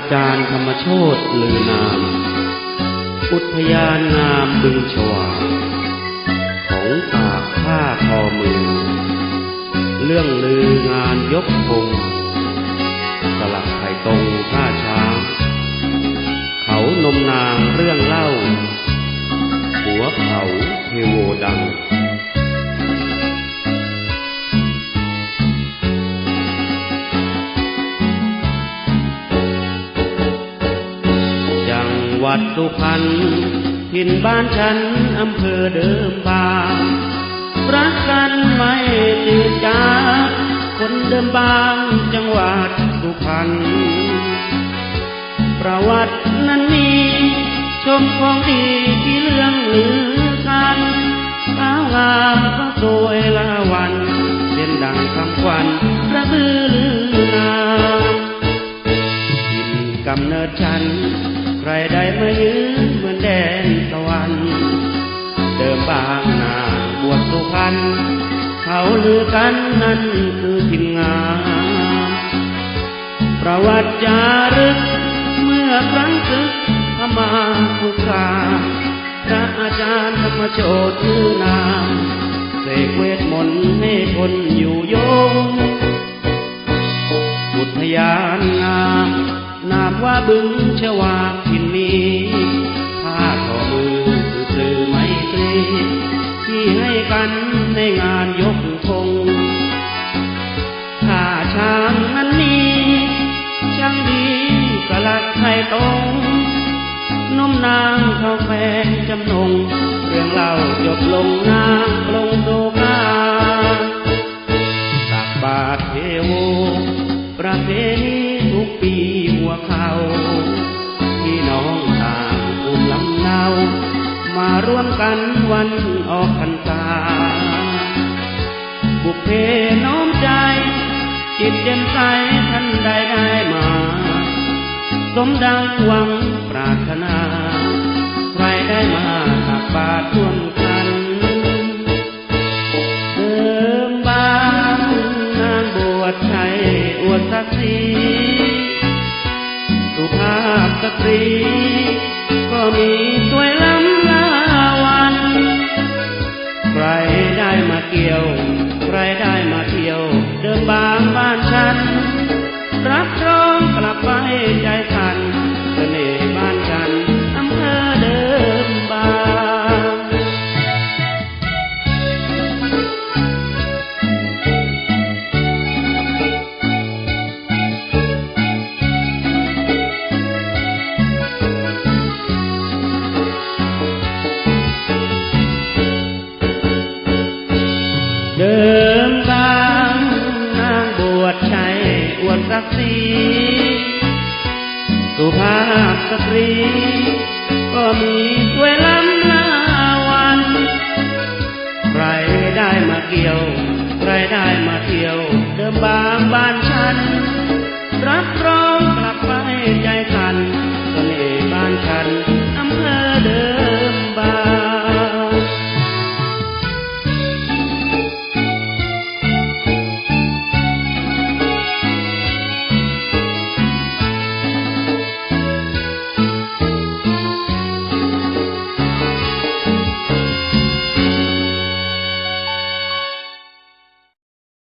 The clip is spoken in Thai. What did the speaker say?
าจารย์ธรรมโชตลือนาม อุทยานงามบึงฉวาของตากผ้าทอมือ เรื่องลืองานยกธงสลักไข่ตรงผ้าช้าง เขานมนางเรื่องเล่า หัวเขาเทโวดัง วัดสุพรรณถิ่นบ้านฉันอำเภอเดิมบางรักกันไม่จืดจางคนเดิมบางจังหวัดสุพรรณประวัตินั้นมีชมของดีที่เรื่องลือกันสาวงามก็สวยละวันเด่นดังคำควันระบือลืองามถิ่นกำเนิดฉัน ใครได้มายืนเหมือนแดนสวรรค์เดิมบางนาบวชสุพรรณเขาลือกันนั่นคือถิ่นงามประวัติจารึกเมื่อครั้งศึกพมาคุกาพระอาจารย์ธรรมโชติคือนามเสกเวทมนต์ให้คนอยู่โยงอุทยานงามนามว่าบึงชวาน ผ้าขอมือคือสื่อไมตรี ที่ให้กันในงานยกธงถ้าช้างนั้นนี้ช่างดีกลัดไทยตรงนมนางเขาแฟนจำนง เรื่องเล่าจบลงนางลงโดกา ร่วมกันวันออกพรรษา บุพเพน้อมใจ จิตเย็นใสท่านใดได้มา สมดังหวังปรารถนา ใครได้มาตักบาตรร่วมกันเดิมบางนางบวชชัยอวดศักดิ์ศรีสุภาพสตรี